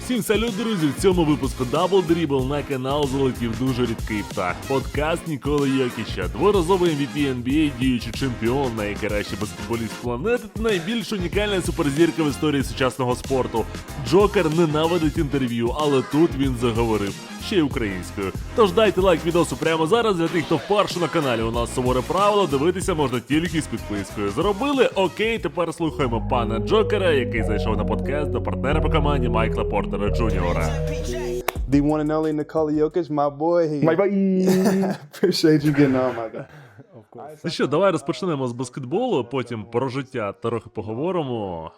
Всім салют, друзі! В цьому випуску Double Dribble на канал залетів дуже рідкий птах. Подкаст Ніколи Йокіча, дворазовий MVP NBA, діючий чемпіон, найкращий баскетболіст планети та найбільш унікальна суперзірка в історії сучасного спорту. Джокер ненавидить інтерв'ю, але тут він заговорив ще й українською. Тож дайте лайк відосу прямо зараз для тих, хто вперше на каналі. У нас суворе правило, дивитися можна тільки з підпискою. Зробили? Окей, тепер слухаємо пана Джокера, який зайшов на подкаст до партнера по команді Майкла Портера Джуніора. The one and only Nikola Jokic, my boy. He, My boy. appreciate you getting on, my guy. Ну що, давай розпочнемо з баскетболу, потім про життя трохи поговоримо.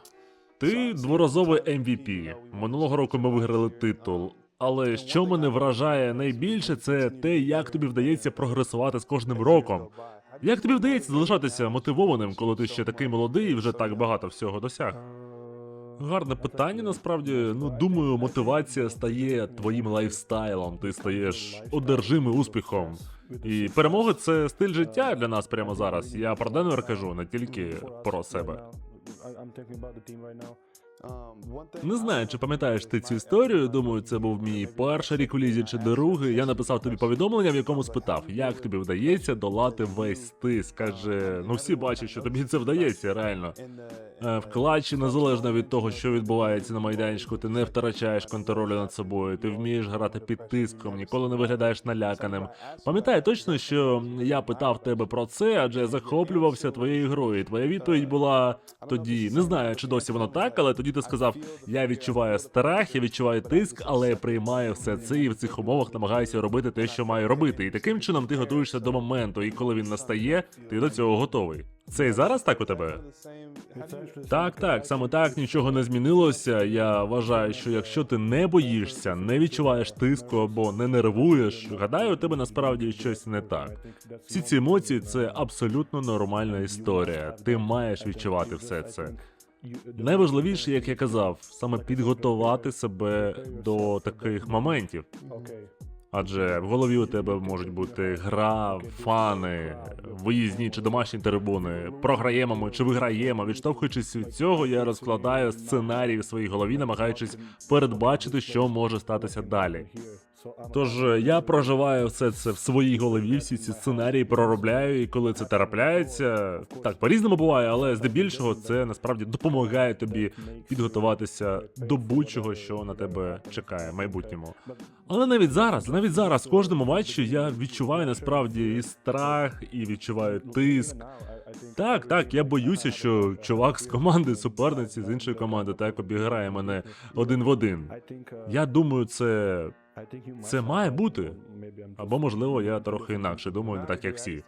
Ти дворазовий MVP. Минулого року ми виграли титул. Але що мене вражає найбільше, це те, як тобі вдається прогресувати з кожним роком. Як тобі вдається залишатися мотивованим, коли ти ще такий молодий і вже так багато всього досяг? Гарне питання, насправді. Ну, думаю, мотивація стає твоїм лайфстайлом. Ти стаєш одержимий успіхом. І перемоги це стиль життя для нас прямо зараз. Я про Денвер кажу, не тільки про себе. Не знаю, чи пам'ятаєш ти цю історію. Думаю, це був мій перший рік у лізі чи другий. Я написав тобі повідомлення, в якому спитав, як тобі вдається долати весь тиск. Каже, ну всі бачать, що тобі це вдається, реально. Е, В клатчі, незалежно від того, що відбувається на майданчику, ти не втрачаєш контролю над собою, ти вмієш грати під тиском, ніколи не виглядаєш наляканим. Пам'ятаю точно, що я питав тебе про це, адже я захоплювався твоєю грою. Твоя відповідь була тоді. Не знаю, чи досі воно так, але тоді ти сказав: я відчуваю страх, я відчуваю тиск, але я приймаю все це і в цих умовах намагаюся робити те, що маю робити. І таким чином ти готуєшся до моменту, і коли він настає, ти до цього готовий. Це і зараз так у тебе? Так, так, саме так нічого не змінилося. Я вважаю, що якщо ти не боїшся, не відчуваєш тиску або не нервуєш, гадаю, у тебе насправді щось не так. Всі ці емоції це абсолютно нормальна історія. Ти маєш відчувати все це. Найважливіше, як я казав, саме підготувати себе до таких моментів. Адже в голові у тебе можуть бути гра, фани, виїзні чи домашні трибуни. Програємо ми чи виграємо. Відштовхуючись від цього, я розкладаю сценарій в своїй голові, намагаючись передбачити, що може статися далі. Тож е, я проживаю все це в своїй голові, всі ці сценарії проробляю, і коли це трапляється, так по-різному буває, але здебільшого це насправді допомагає тобі підготуватися до будь-чого, що на тебе чекає в майбутньому. Але навіть зараз, навіть зараз, в кожному матчі я відчуваю насправді і страх, і відчуваю тиск. Так, так, я боюся, що чувак з команди суперниці з іншої команди так обіграє мене один в один. Я думаю, це це має бути. Або можливо, я трохи інакше думаю, не так як всі.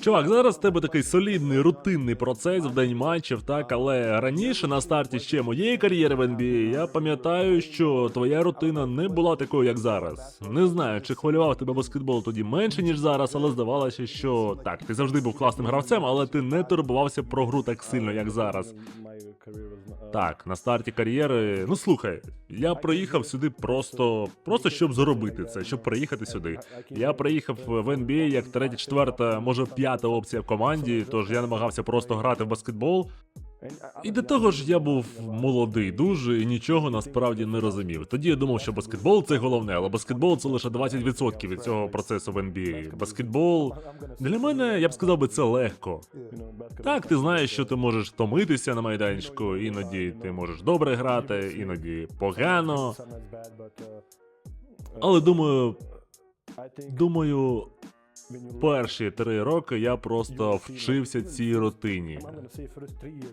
Чувак, зараз в тебе такий солідний рутинний процес в день матчів, так але раніше на старті ще моєї кар'єри в NBA я пам'ятаю, що твоя рутина не була такою, як зараз. Не знаю, чи хвилював тебе баскетбол тоді менше ніж зараз, але здавалося, що так, ти завжди був класним гравцем, але ти не турбувався про гру так сильно, як зараз. Так, на старті кар'єри. Ну слухай, я приїхав сюди просто, просто щоб заробити це, щоб приїхати сюди. Я приїхав в NBA як третя, четверта, може п'ята опція в команді, тож я намагався просто грати в баскетбол. І до того ж, я був молодий дуже і нічого насправді не розумів. Тоді я думав, що баскетбол це головне, але баскетбол це лише 20% від цього процесу в NBA. Баскетбол для мене, я б сказав би, це легко. Так, ти знаєш, що ти можеш втомитися на майданчику, іноді ти можеш добре грати, іноді погано. Але думаю, думаю, перші три роки я просто вчився цій рутині.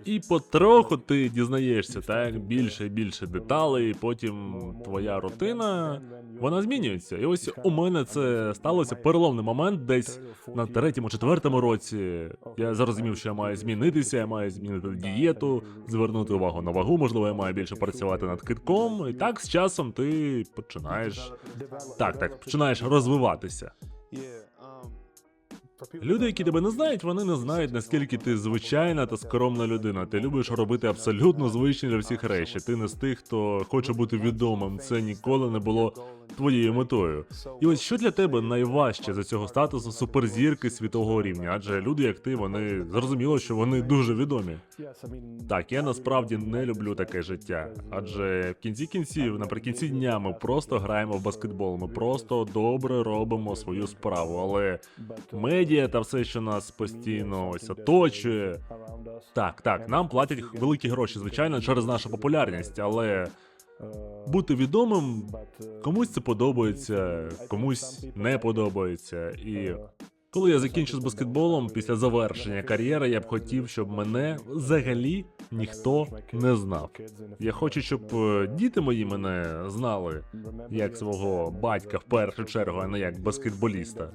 І потроху ти дізнаєшся так більше і більше деталей, і потім твоя рутина вона змінюється. І ось у мене це сталося переломний момент десь на третьому, четвертому році. Я зрозумів, що я маю змінитися, я маю змінити дієту, звернути увагу на вагу, можливо, я маю більше працювати над китком. І так з часом ти починаєш так, так, починаєш розвиватися. Люди, які тебе не знають, вони не знають, наскільки ти звичайна та скромна людина. Ти любиш робити абсолютно звичні для всіх речі. Ти не з тих, хто хоче бути відомим. Це ніколи не було твоєю метою. І ось що для тебе найважче за цього статусу суперзірки світового рівня? Адже люди, як ти, вони зрозуміло, що вони дуже відомі. Так, я насправді не люблю таке життя. Адже в кінці кінців, наприкінці дня, ми просто граємо в баскетбол. Ми просто добре робимо свою справу. Але медіа та все, що нас постійно ось оточує. Так, так, нам платять великі гроші, звичайно, через нашу популярність, але бути відомим комусь це подобається, комусь не подобається. І коли я закінчу з баскетболом після завершення кар'єри, я б хотів, щоб мене взагалі ніхто не знав. Я хочу, щоб е, діти мої мене знали як свого батька в першу чергу, а не як баскетболіста.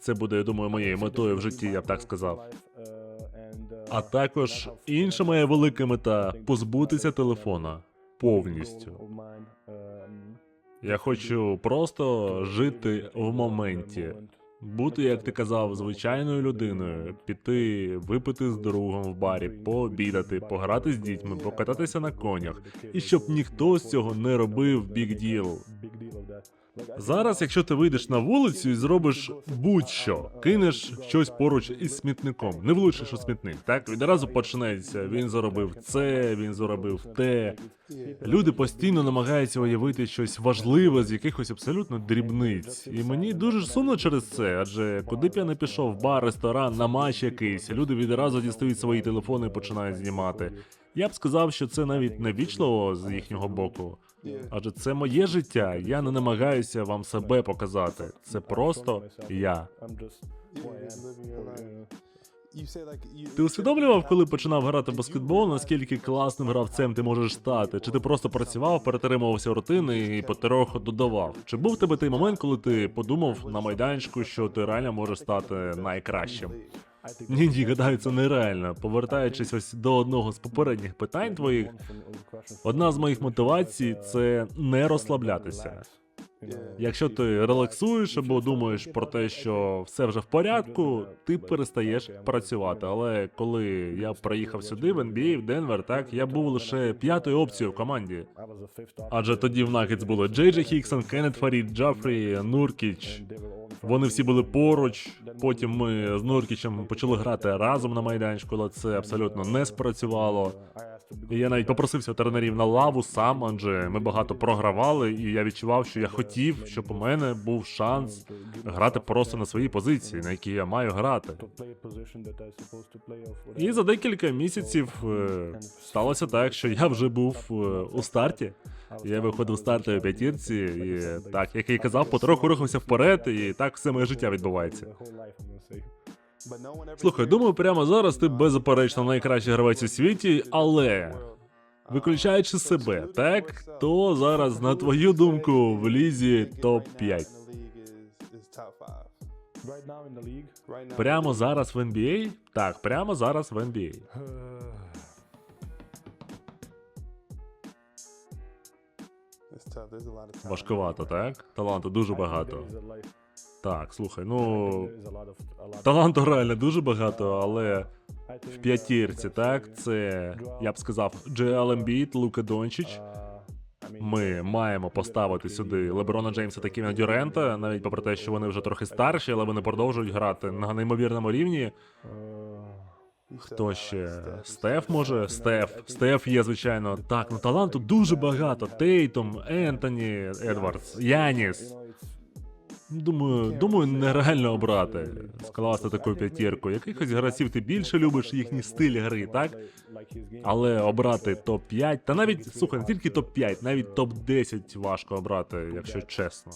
Це буде, я думаю, моєю метою в житті, я б так сказав. А також інша моя велика мета позбутися телефона повністю. Я хочу просто жити в моменті, бути, як ти казав, звичайною людиною, піти, випити з другом в барі, пообідати, пограти з дітьми, покататися на конях, і щоб ніхто з цього не робив біг діл. Зараз, якщо ти вийдеш на вулицю і зробиш будь-що, кинеш щось поруч із смітником, не влучиш у смітник, так відразу почнеться. Він заробив це, він заробив те. Люди постійно намагаються уявити щось важливе з якихось абсолютно дрібниць. І мені дуже сумно через це, адже куди б я не пішов, бар, ресторан, на матч якийсь, люди відразу дістають свої телефони і починають знімати. Я б сказав, що це навіть не вічливо з їхнього боку. Адже це моє життя. Я не намагаюся вам себе показати. Це просто я. Ти усвідомлював, коли починав грати в баскетбол, наскільки класним гравцем ти можеш стати? Чи ти просто працював, перетримувався рутини і потроху додавав? Чи був в тебе той момент, коли ти подумав на майданчику, що ти реально можеш стати найкращим? Ні, ні, гадаю, це нереально. Повертаючись ось до одного з попередніх питань твоїх, одна з моїх мотивацій це не розслаблятися. Якщо ти релаксуєш або думаєш про те, що все вже в порядку, ти перестаєш працювати. Але коли я приїхав сюди, в NBA, в Денвер, так я був лише п'ятою опцією в команді. Адже тоді в Нагетс були Джей Джей Хіксон, Кеннет Фарід, Джафрі, Нуркіч. Вони всі були поруч. Потім ми з Нуркічем почали грати разом на майданчику, але це абсолютно не спрацювало. І я навіть попросився тренерів на лаву сам, адже ми багато програвали, і я відчував, що я хотів, щоб у мене був шанс грати просто на своїй позиції, на якій я маю грати. І за декілька місяців е, сталося так, що я вже був е, у старті. Я виходив в стартовій п'ятірці, і так, як і казав, потроху рухався вперед, і так все моє життя відбувається. Слухай, думаю, прямо зараз ти беззаперечно найкращий гравець у світі, але виключаючи себе, так то зараз, на твою думку, в лізі топ 5 Прямо зараз в NBA? Так, прямо зараз в NBA. Важкувато, так? Таланту дуже багато. Так, слухай, ну таланту реально дуже багато, але в п'ятірці, так, це я б сказав, Джеал Ембіт, Лука Дончич. Ми маємо поставити сюди Леброна Джеймса та Ківіна Дюрента, навіть попри те, що вони вже трохи старші, але вони продовжують грати на неймовірному рівні. Хто ще? Стеф може? Стеф. Стеф є, звичайно. Так, ну таланту дуже багато. Тейтом, Ентоні, Едвардс, Яніс. Думаю, думаю, нереально обрати, скласти таку п'ятірку. Якихось гравців ти більше любиш їхній стиль гри, так? Але обрати топ-5, та навіть слухай, не тільки топ-5, навіть топ-10 важко обрати, якщо чесно.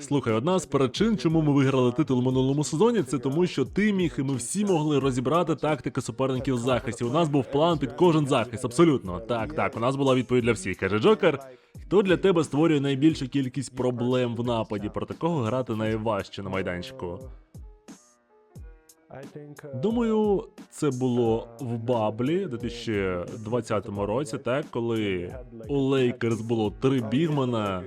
Слухай, одна з причин, чому ми виграли титул у минулому сезоні, це тому, що ти міг і ми всі могли розібрати тактики суперників в захисті. У нас був план під кожен захист, абсолютно. Так, так, у нас була відповідь для всіх. Каже Джокер. Хто для тебе створює найбільшу кількість проблем в нападі? Проти кого грати найважче на майданчику? Думаю, це було в Баблі 2020 році, так коли у Лейкерс було три бігмена.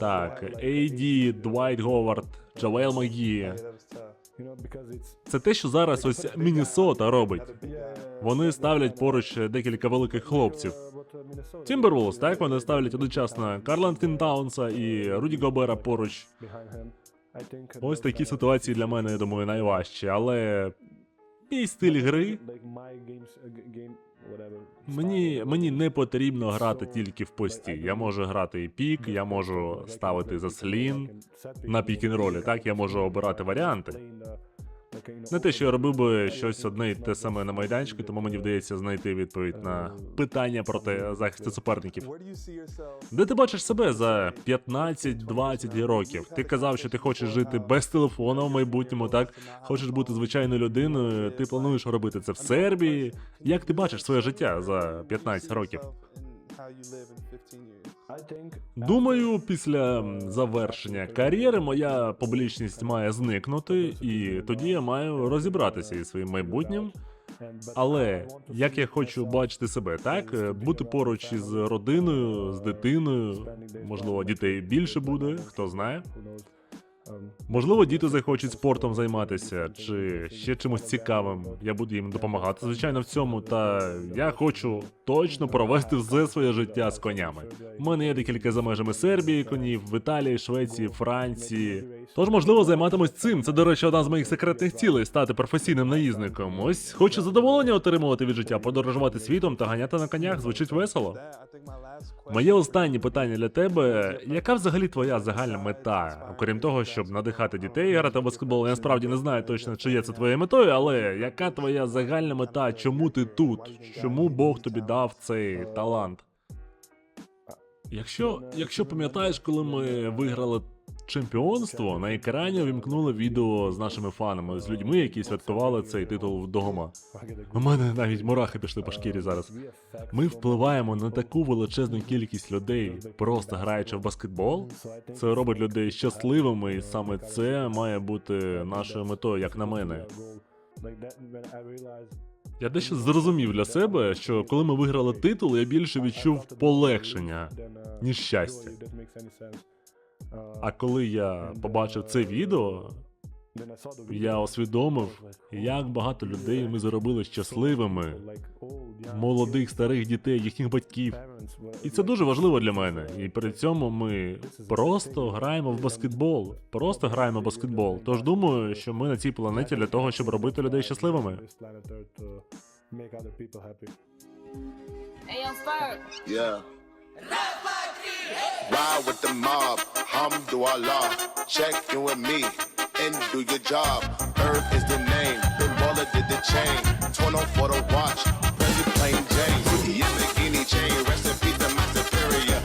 Так, AD, Двайт Говард, Джавел Магі. Це те, що зараз ось Міннесота робить. Вони ставлять поруч декілька великих хлопців. Тімберлволс, так вони ставлять одночасно Карла Антін Таунса і Руді Гобера поруч. Ось такі ситуації для мене, я думаю, найважчі, але мій стиль гри Мені, мені не потрібно грати тільки в пості. Я можу грати і пік, я можу ставити за слін на пік-ін-ролі, так я можу обирати варіанти. Не те, що я робив би щось одне і те саме на майданчику, тому мені вдається знайти відповідь на питання проти захисту суперників. Де ти бачиш себе за 15-20 років? Ти казав, що ти хочеш жити без телефону в майбутньому, так? Хочеш бути звичайною людиною. Ти плануєш робити це в Сербії. Як ти бачиш своє життя за 15 років? Думаю, після завершення кар'єри моя публічність має зникнути, і тоді я маю розібратися із своїм майбутнім. Але як я хочу бачити себе, так бути поруч із родиною, з дитиною, можливо, дітей більше буде, хто знає. Можливо, діти захочуть спортом займатися чи ще чимось цікавим. Я буду їм допомагати, звичайно, в цьому. Та я хочу точно провести все своє життя з конями. У мене є декілька за межами Сербії конів, в Італії, Швеції, Франції. Тож, можливо, займатимусь цим. Це, до речі, одна з моїх секретних цілей стати професійним наїзником. Ось хочу задоволення отримувати від життя, подорожувати світом та ганяти на конях. Звучить весело. Моє останнє питання для тебе: яка взагалі твоя загальна мета? Окрім того, щоб надихати дітей грати в баскетбол, я насправді не знаю точно, чи є це твоєю метою, але яка твоя загальна мета? Чому ти тут? Чому Бог тобі дав цей талант? Якщо, якщо пам'ятаєш, коли ми виграли чемпіонство, на екрані увімкнули відео з нашими фанами, з людьми, які святкували цей титул вдома. У мене навіть мурахи пішли по шкірі зараз. Ми впливаємо на таку величезну кількість людей, просто граючи в баскетбол. Це робить людей щасливими, і саме це має бути нашою метою, як на мене. Я дещо зрозумів для себе, що коли ми виграли титул, я більше відчув полегшення, ніж щастя. А коли я побачив це відео, я усвідомив, як багато людей ми зробили щасливими, молодих старих дітей, їхніх батьків. І це дуже важливо для мене. І при цьому ми просто граємо в баскетбол. Просто граємо в баскетбол. Тож думаю, що ми на цій планеті для того, щоб робити людей щасливими. Hey, yo, Ferg. Yeah. Ride with the mob, Hamdulillah. Check in with me and do your job. Herb is the name, Big Baller did the chain. Torn on for the watch, Prezi plain Jane. Yamagini chain, rest in peace to my superior.